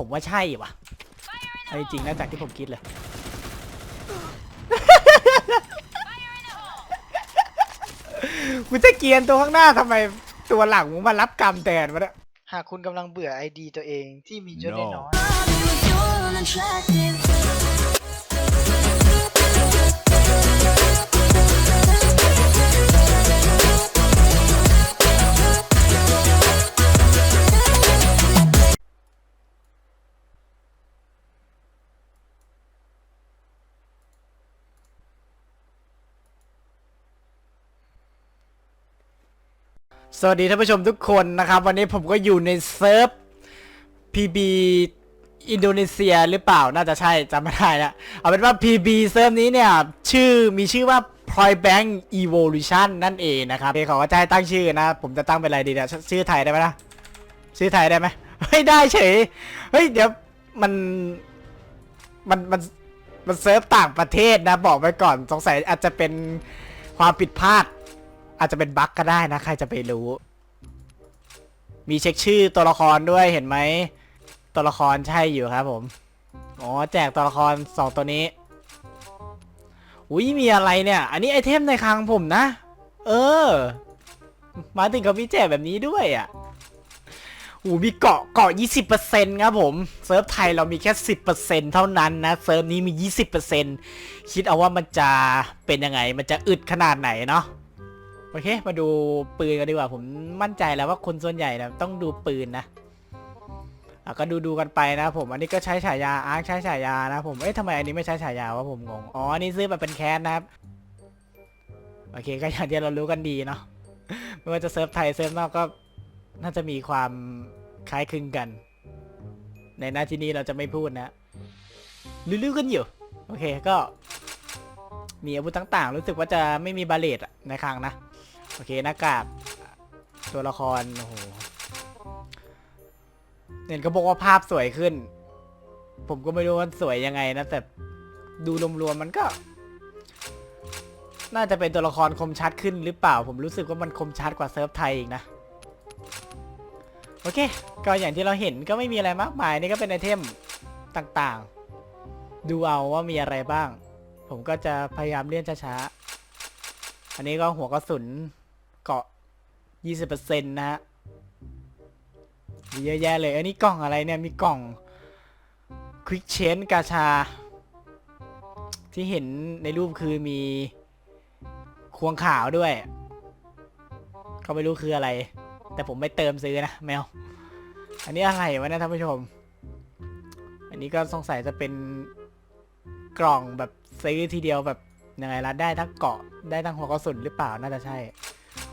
ผมว่าใช่ว่ะเอาจริงๆนะจากที่ผมคิดเลย กูจะเกรียนตัวข้างหน้าทำไมตัวหลังมึงมารับกรรมแทนวะเนี่ยหากคุณกำลังเบื่อไอดีตัวเองที่มียศ No น้อย You're สวัสดีท่านผู้ชมทุกคนนะครับ วันนี้ผมก็อยู่ในเซิร์ฟ PB อินโดนีเซียหรือเปล่าน่าจะใช่จำไม่ได้แล้วเอาเป็นว่า PB เซิร์ฟนี้เนี่ย ชื่อมีชื่อว่า Ploy Bank Evolution นั่นเองนะครับเพียวเขาก็จะให้ตั้งชื่อนะ ผมจะตั้งเป็นอะไรดีเนี่ยชชื่อไทยได้ไหมนะชื่อไทยได้ไหมไม่ได้เฉยเฮ้ยเดี๋ยวมันมันมันมันเซิร์ฟต่างประเทศนะ บอกไว้ก่อนสงสัยอาจจะเป็นความผิดพลาด อาจจะเป็นบั๊กก็ได้นะ ใครจะไปรู้ มีเช็คชื่อตัวละครด้วยเห็นไหม ตัวละครใช่อยู่ครับผม อ๋อ แจกตัวละครสองตัวนี้ อุ้ยมีอะไรเนี่ย อันนี้ไอเทมในคลังผมนะ เออ มาถึงกับมีแจกแบบนี้ด้วยอะอูมีเกาะเกาะ 20%ครับผม เซิร์ฟไทยเรามีแค่ 10%เท่านั้นนะ เซิร์ฟนี้มี 20%คิดเอาว่ามันจะเป็นยังไง มันจะอึดขนาดไหนเนาะ โอเค มาดูปืนกันดีกว่า ผมมั่นใจแล้วว่าคนส่วนใหญ่นะต้องดูปืนนะอะก็ดูดูกันไปนะผมอันนี้ก็ใช้ฉายาอาร์คใช้ฉายานะผมเอ๊ะทำไมอันนี้ไม่ใช้ฉายาวะผมงงอ๋ออันนี้ซื้อมาเป็นแคสนะครับโอเคก็อย่างที่เรารู้กันดีเนาะไม่ว่าจะเซิร์ฟไทยเซิร์ฟนอกก็น่าจะมีความคล้ายคลึงกัน ในหน้าที่นี้เราจะไม่พูดนะรู้ๆกันอยู่ โอเคก็ มีอาวุธต่างๆ รู้สึกว่าจะไม่มีบาเลตในคลังนะ โอเคหน้ากากตัวละคร โอ้โหเห็นก็บอกว่าภาพสวยขึ้น ผมก็ไม่รู้ว่าสวยยังไงนะ แต่ดูรวมๆมันก็ น่าจะเป็นตัวละครคมชัดขึ้นหรือเปล่า ผมรู้สึกว่ามันคมชัดกว่าเซิร์ฟไทยอีกนะ โอเค ก็อย่างที่เราเห็นก็ไม่มีอะไรมากมาย นี่ก็เป็นไอเทมต่างๆ ดูเอาว่ามีอะไรบ้าง ผมก็จะพยายามเลื่อนช้าๆ อันนี้ก็หัวกระสุนเกาะ 20%นะฮะเยอะแยะเลย อันนี้กล่องอะไรเนี่ย มีกล่อง Quick Change กาชา ที่เห็นในรูปคือมีควงขาวด้วยก็ไม่รู้คืออะไร แต่ผมไม่เติมซื้อนะแมว อันนี้อะไรวะเนี่ยท่านผู้ชม อันนี้ก็สงสัยจะเป็นกล่องแบบ ซื้อทีเดียวแบบยังไงล่ะได้ทั้งเกาะได้ทั้งหัวกระสุนหรือเปล่าน่าจะใช่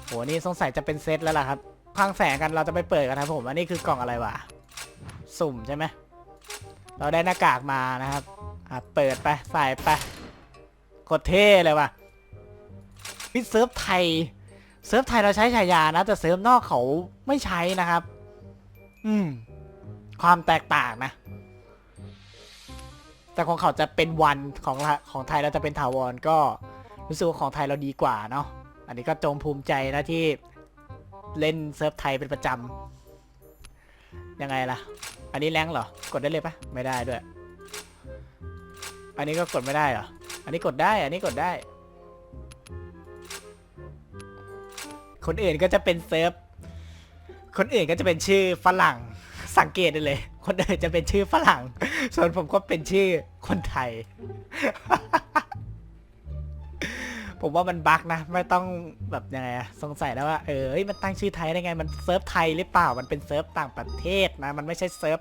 โหนี่สงสัยจะเป็นเซตแล้วล่ะครับพังแสงกันเราจะไปเปิดกันนะครับผมอันนี้คือกล่องอะไรวะสุ่มใช่ไหมเราได้หน้ากากมานะครับอะเปิดไปใส่ไปโคตรเท่เลยว่ะพิเซิร์ฟไทยเซิร์ฟไทยเราใช้ฉายานะ แต่เซิร์ฟนอกเขาไม่ใช้นะครับ อืม ความแตกต่างนะ แต่ของเขาจะเป็นวันของของไทยเราจะเป็นถาวรก็รู้สึกว่าของไทยเราดีกว่าเนาะอันนี้ก็จงภูมิใจนะที่เล่นเซิร์ฟไทยเป็นประจำยังไงล่ะ อันนี้แรงเหรอกดได้เลยปะไม่ได้ด้วย อันนี้ก็กดไม่ได้เหรออันนี้กดได้ อันนี้กดได้ คนอื่นก็จะเป็นเซิร์ฟคนอื่นก็จะเป็นชื่อฝรั่งสังเกตได้เลย คนอื่นจะเป็นชื่อฝรั่ง ส่วนผมก็เป็นชื่อคนไทย ผมว่ามันบั๊กนะ ไม่ต้องแบบยังไงอะสงสัยแล้วว่าเออเฮ้ยมันตั้งชื่อไทยได้ไง มันเซิร์ฟไทยหรือเปล่า มันเป็นเซิร์ฟต่างประเทศนะ มันไม่ใช่เซิร์ฟ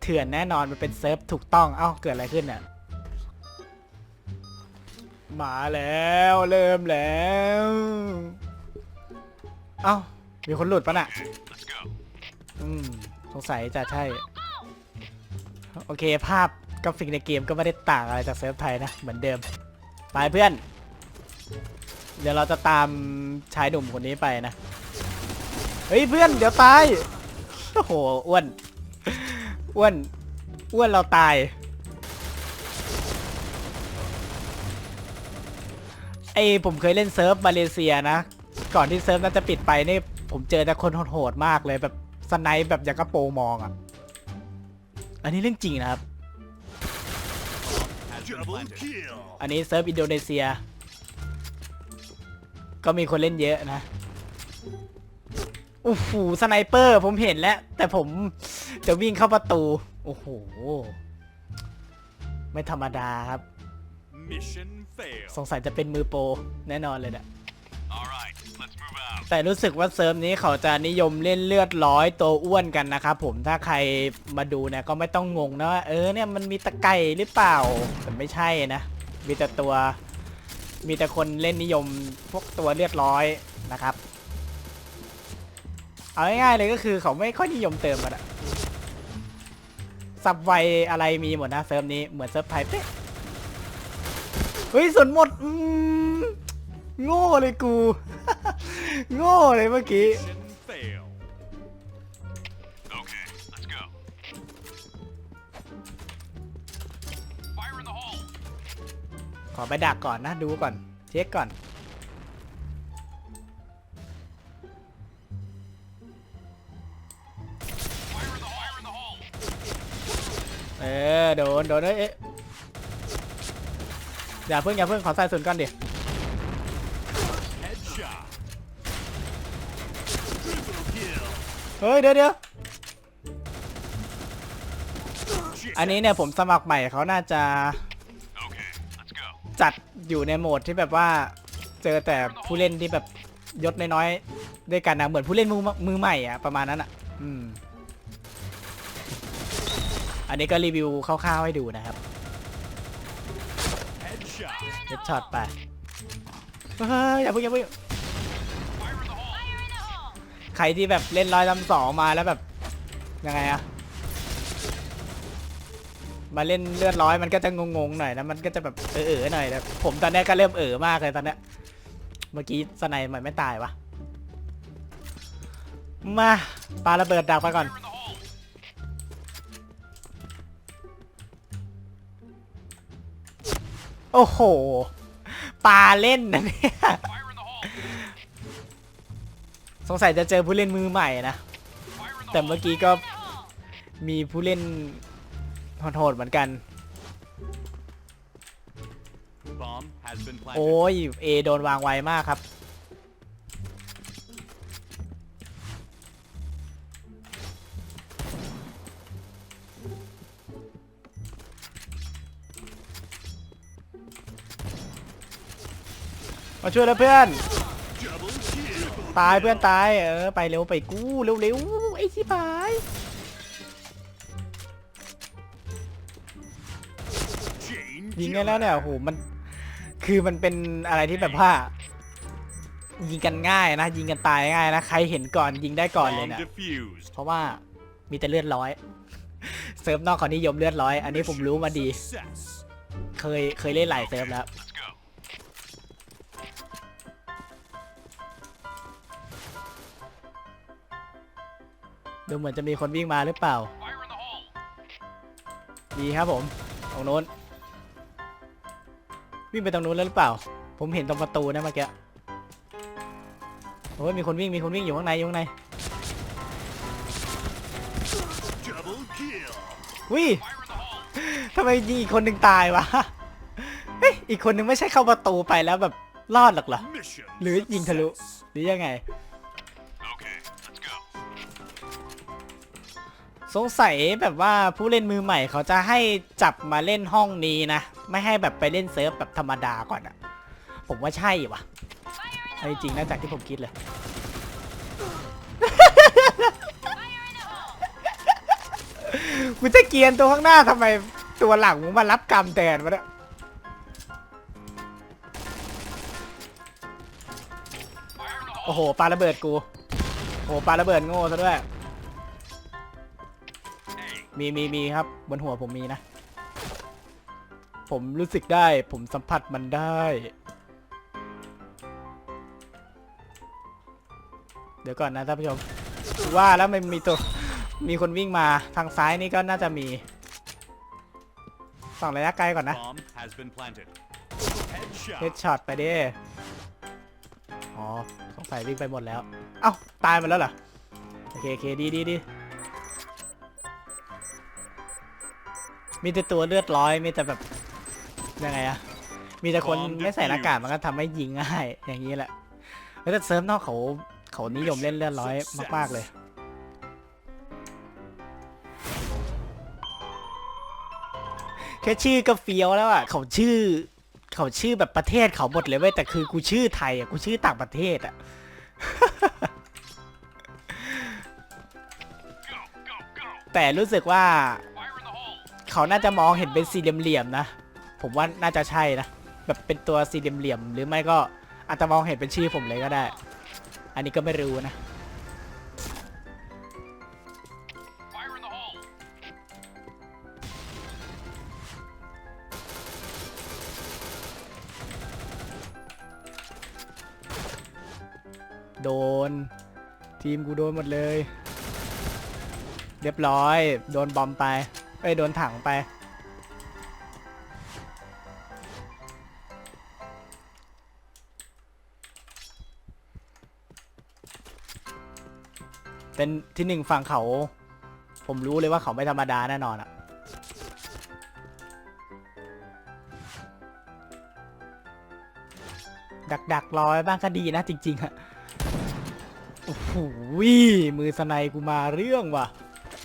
เถื่อนแน่นอน มันเป็นเซิร์ฟถูกต้อง เอ้า เกิดอะไรขึ้นเนี่ยมาแล้วเริ่มแล้ว เอ้า มีคนหลุดปะน่ะ อืม สงสัยจะใช่ โอเคภาพกราฟิกในเกมก็ไม่ได้ต่างอะไรจากเซิร์ฟไทยนะ เหมือนเดิม ไปเพื่อน เดี๋ยวเราจะตามชายหนุ่มคนนี้ไปนะ เฮ้ยเพื่อนเดี๋ยวตาย โอ้โหอ้วน อ้วน อ้วนเราตาย ไอผมเคยเล่นเซิร์ฟมาเลเซียนะ ก่อนที่เซิร์ฟน่าจะปิดไปนี่ผมเจอแต่คนโหดๆมากเลยแบบสไนป์แบบอย่างกระโปรงมองอะ่ะ อันนี้เรื่องจริงนะครับ Has been planted. อันนี้เซิร์ฟอินโดนีเซีย ก็มีคนเล่นเยอะนะโอ้โหสไนเปอร์ผมเห็นแล้ว แต่ผมจะวิ่งเข้าประตู โอ้โห ไม่ธรรมดาครับ Mission failed. สงสัยจะเป็นมือโปรแน่นอนเลยเนี่ย แต่รู้สึกว่าเซิร์ฟนี้เขาจะนิยมเล่นเลือดร้อยตัวอ้วนกันนะครับผมถ้าใครมาดูเนี่ยก็ไม่ต้องงงนะว่าเออเนี่ยมันมีตะไก่หรือเปล่าแต่ไม่ใช่นะมีแต่ตัว มีแต่คนเล่นนิยมพวกตัวเลือดร้อยนะครับ เอาง่ายๆเลยก็คือเขาไม่ค่อยนิยมเติมกันอะสับไวอะไรมีหมดนะเซิร์ฟนี้เหมือนเซิร์ฟไทยเป๊ะเฮ้ยส่วนหมดอืมโง่เลยกู โง่เลยเมื่อกี้ Mission failed. Okay, let's go. Fire in the hole. ขอไปดักก่อนนะ ดูก่อน เช็คก่อน Fire in the hole. Fire in the hole. เออโดนโดนเอ้ยเอ๊ะอย่าเพิ่งอย่าเพิ่งขอใส่ส่วนย์ก่อนดิ เฮ้ยเดี๋ยวเดี๋ยว Shit. อันนี้เนี่ยผมสมัครใหม่เขาน่าจะ Okay, let's go. จัดอยู่ในโหมดที่แบบว่าเจอแต่ผู้เล่นที่แบบยศน้อยๆด้วยกันนะเหมือนผู้เล่นมือมือใหม่อะประมาณนั้นอะอืมอันนี้ก็รีวิวคร่าวๆให้ดูนะครับ Headshot. เดช็อตไปเฮ้ยอย่าเพิ่งอย่าเพิ่ง ใครที่แบบเล่นร้อยลำสองมาแล้วแบบยังไงอะมาเล่นเลือดร้อยมันก็จะงงๆหน่อยนะมันก็จะแบบเออๆหน่อยนะผมตอนนี้ก็เริ่มเออมากเลยตอนนี้เมื่อกี้สไนด์มันไม่ตายวะมาปาระเบิดดักไปก่อนโอ้โหปาเล่นนะเนี่ย สงสัยจะเจอผู้เล่นมือใหม่นะ Fire in the แต่ hole. เมื่อกี้ก็มีผู้เล่นโหดๆเหมือนกัน Bomb has been planted. โอ้ยเอโดนวางไวมากครับ มาช่วยแล้วเพื่อน Double kill. ตายเพื่อนตายเออไปเร็วไปกู้เร็วๆไอ้ชิบหาย Chain ยิงได้แล้วเนี่ยโอ้โหมันคือมันเป็นอะไรที่แบบว่า ยิงกันง่ายนะ ยิงกันตายง่ายนะใครเห็นก่อนยิงได้ก่อนเลย Bomb นะ defused. เพราะว่ามีแต่เลือดร้อยเซิร์ฟนอกเขานิยมเลือดร้อย อันนี้ผมรู้มาดี Success. เคยเคยเล่นหลายเซิร์ฟแล้ว ดูเหมือนจะมีคนวิ่งมาหรือเปล่า Fire in the hole. ดีครับผมตรงโน้น วิ่งไปตรงนู้นแล้วหรือเปล่า ผมเห็นตรงประตูนะเมื่อกี้โอ้ยมีคนวิ่งมีคนวิ่งอยู่ข้างในอยู่ข้างใน Double kill. วิ Fire in the hole. ทำไมยิงอีกคนหนึ่งตายวะเฮ้ยอีกคนหนึ่งไม่ใช่เข้าประตูไปแล้วแบบรอดหรอกเหรอ Mission. หรือยิงทะลุ success. หรือยังไง สงสัยแบบว่าผู้เล่นมือใหม่เขาจะให้จับมาเล่นห้องนี้นะ ไม่ให้แบบไปเล่นเซิร์ฟแบบธรรมดาก่อนอะผมว่าใช่วะเอาจริงๆนะจากที่ผมคิดเลย กูจะเกียนตัวข้างหน้าทำไมตัวหลังมึงมารับกรรมแทนวะเนี่ยโอ้โหปาระเบิดกู โอ้โหปาระเบิดโง่ซะด้วย มีมีมีครับ บนหัวผมมีนะ ผมรู้สึกได้ผมสัมผัสมันได้ เดี๋ยวก่อนนะท่านผู้ชมว่าแล้วมันมีตัวมีคนวิ่งมาทางซ้ายนี่ก็น่าจะมีส่องระยะไกลก่อนนะ bomb has been planted. Headshot. เฮดช็อตไปดิ อ๋อ สงสัยวิ่งไปหมดแล้ว เอ้า ตายหมดแล้วเหรอ โอเคโอเคดีดีดี มีแต่ตัวเลือดร้อยมีแต่แบบยังไงอะมีแต่คนไม่ใส่หน้ากากมันก็ทำให้ยิงง่ายอย่างนี้แหละแล้วแต่เซิร์ฟนอกเขาเขานิยมเล่นเลือดร้อยมากๆเลยแค่ชื่อก็เฟี้ยวแล้วอะเขาชื่อ เขาชื่อแบบประเทศเขาหมดเลยเว้ยแต่คือกูชื่อไทยอะกูชื่อต่างประเทศอะ Go, go, go. แต่รู้สึกว่า เขาน่าจะมองเห็นเป็นสี่เหลี่ยมๆนะ ผมว่าน่าจะใช่นะ แบบเป็นตัวสี่เหลี่ยมๆหรือไม่ก็อาจจะมองเห็นเป็นชื่อผมเลยก็ได้ อันนี้ก็ไม่รู้นะ Fire in the hole. โดน ทีมกูโดนหมดเลย เรียบร้อย โดนบอมไป เอ้ยโดนถังไป เป็นที่หนึ่งฝั่งเขา ผมรู้เลยว่าเขาไม่ธรรมดาแน่นอนอะดักดักรอยบ้างก็ดีนะจริงๆอะโอ้โหมือสไนกูมาเรื่องว่ะ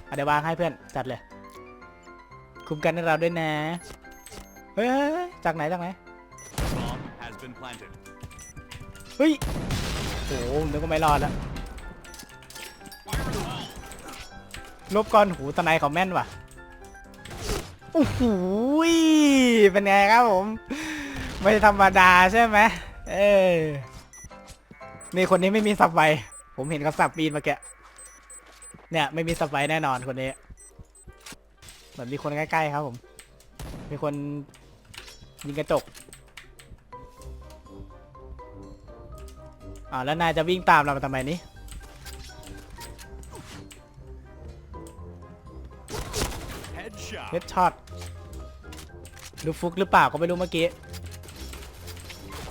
อะเดี๋ยววางให้เพื่อน จัดเลย คุมกันให้เราด้วยนะเฮ้ยเฮ้ยเฮ้ยจากไหนจากไหน Bomb has been planted. เฮ้ยโอ้โหนึกว่าไม่รอดแล้ว Fire in the hole. ลบก่อนหูตะไนเขาแม่นว่ะโอ้โหยเป็นไงครับผม ไม่ธรรมดาใช่ไหมเออนี่คนนี้ไม่มีสับไวผมเห็นเขาสับปีนเมื่อกี้เนี่ยไม่มีสับไวแน่นอนคนนี้ เหมือนมีคนใกล้ๆครับผม มีคนยิงกระจกอ่าแล้วนายจะวิ่งตามเรามาทำไมนี่เฮดช็อตดูฟุกหรือเปล่าก็ไม่รู้เมื่อกี้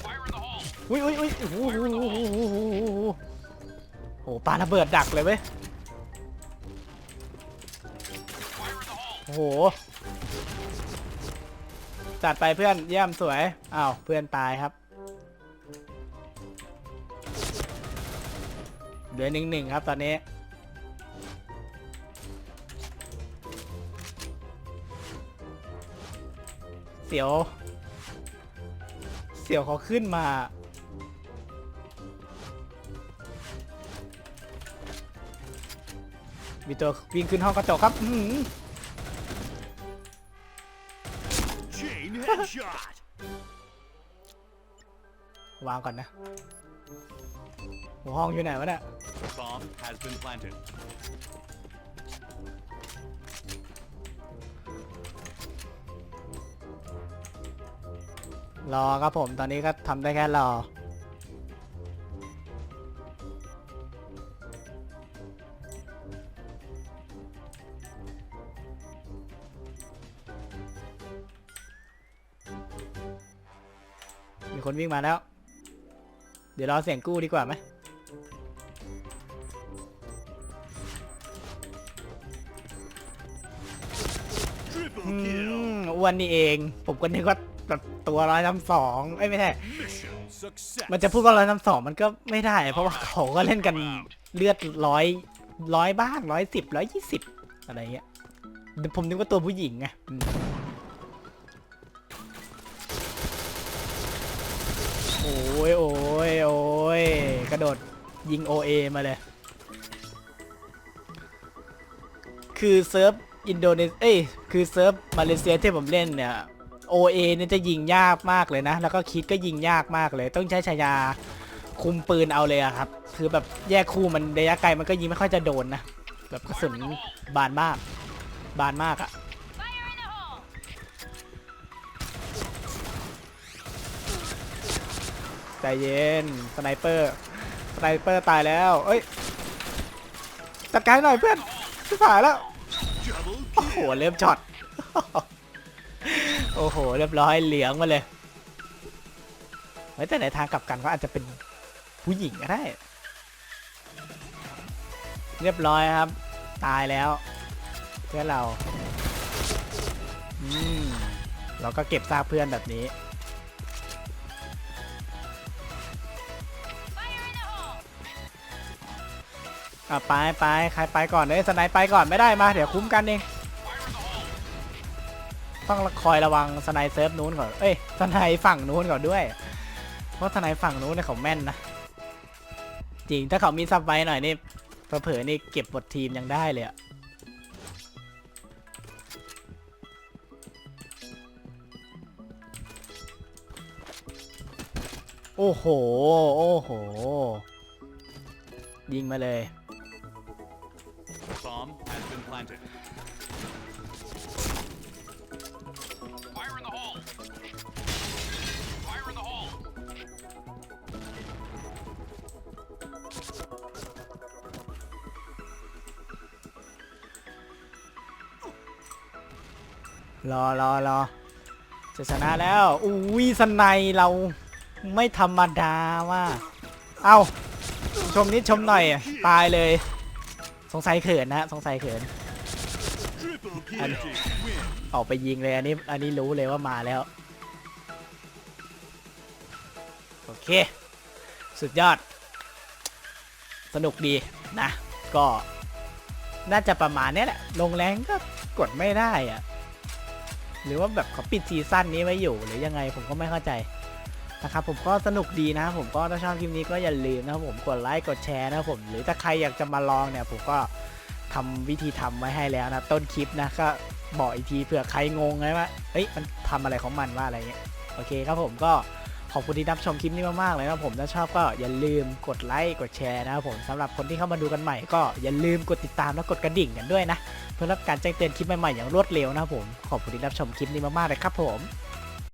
Fire in the hole. อุ้ยอุ้ยอุ้ยโอ้โหโอ้โหโอ้โหโอ้โหโอ้โหโอ้โหปาระเบิดดักเลยเว้ย โอ้โห จัดไปเพื่อนเยี่ยมสวยอ้าวเพื่อนตายครับ เหลือหนึ่งหนึ่งครับตอนนี้ เสียว เสียวเขาขึ้นมามีตัววิ่งขึ้นห้องกระจกครับ วางก่อนนะหัวห้องอยู่ไหนวะเนี่ย Bomb has been planted. รอครับผมตอนนี้ก็ทำได้แค่รอ คนวิ่งมาแล้ว เดี๋ยวรอเสียงกู้ดีกว่าไหมอืมอ้วนนี่เอง ผมก็นึกว่าแบบตัวร้อยทำสองเอ้ยไม่ใช่ มันจะพูดว่าร้อยทำสองมันก็ไม่ได้ เพราะว่าเขาก็เล่นกันเลือดร้อยร้อยบ้างร้อยสิบร้อยยี่สิบอะไรเงี้ยผมนึกว่าตัวผู้หญิงไง ยโอ้ยโอ้ยกระโดดยิง OA มาเลย คือเซิร์ฟอินโดนีเอ้ยคือเซิร์ฟมาเลเซียที่ผมเล่นเนี่ย OA เนี่ยจะยิงยากมากเลยนะ แล้วก็คิดก็ยิงยากมากเลย ต้องใช้ฉายาคุมปืนเอาเลยอะครับ คือแบบแยกคู่มันระยะไกลมันก็ยิงไม่ค่อยจะโดนนะ แบบกระสุนบานมาก บานมากอะ ใจเย็นสไนเปอร์สไนเปอร์ตายแล้ว เอ้ยจัดการหน่อยเพื่อนชิบหายแล้ว โอ้โห เริ่มช็อต โอ้โห เรียบร้อยเหลืองมาเลยเฮ้ยแต่ในทางกลับกันก็อาจจะเป็นผู้หญิงก็ได้ เรียบร้อยครับ ตายแล้ว เพื่อนเรา อืม เราก็เก็บซากเพื่อนแบบนี้ อะไปไปใครไปก่อนเลยสไนป์ไปก่อนไม่ได้มา เดี๋ยวคุ้มกันเอง ต้องคอยระวังสไนป์เซิร์ฟนู้นก่อน เอ้ยสไนป์ฝั่งนู้นก่อนด้วย เพราะสไนป์ฝั่งนู้นเนี่ยเขาแม่นนะ จริงถ้าเขามีซับไว้หน่อยนี่เผลอๆนี่เก็บบททีมยังได้เลยอะโอ้โห โอ้โห ยิงมาเลย planted. Fire in the hole! Fire in the hole! รอรอรอจะชนะแล้ว อุ้ยสไนยเราไม่ธรรมดาว่า เอ้า ชมนิดชมหน่อยอะตายเลย สงสัยเขินนะ สงสัยเขิน ออกไปยิงเลยอันนี้อันนี้รู้เลยว่ามาแล้ว โอเค สุดยอด สนุกดีนะ ก็น่าจะประมาณนี้แหละ ลงแรงก็กดไม่ได้อะหรือว่าแบบเขาปิดซีซั่นนี้ไว้อยู่หรือยังไงผมก็ไม่เข้าใจนะครับผมก็สนุกดีนะผมก็ถ้าชอบคลิปนี้ก็อย่าลืมนะครับผมกดไลค์กดแชร์นะครับผมหรือถ้าใครอยากจะมาลองเนี่ยผมก็ ทำวิธีทำไว้ให้แล้วนะ ต้นคลิปนะก็บอกอีกทีเผื่อใครงงไงว่าเอ้ยมันทำอะไรของมันว่าอะไรเงี้ยโอเคครับผมก็ขอบคุณที่รับชมคลิปนี้มากๆเลยนะผมถ้าชอบก็อย่าลืมกดไลค์กดแชร์นะครับผมสำหรับคนที่เข้ามาดูกันใหม่ ก็อย่าลืมกดติดตามและกดกระดิ่งกันด้วยนะ เพื่อรับการแจ้งเตือนคลิปใหม่ๆอย่างรวดเร็วนะครับผมขอบคุณที่รับชมคลิปนี้มากๆเลยครับผม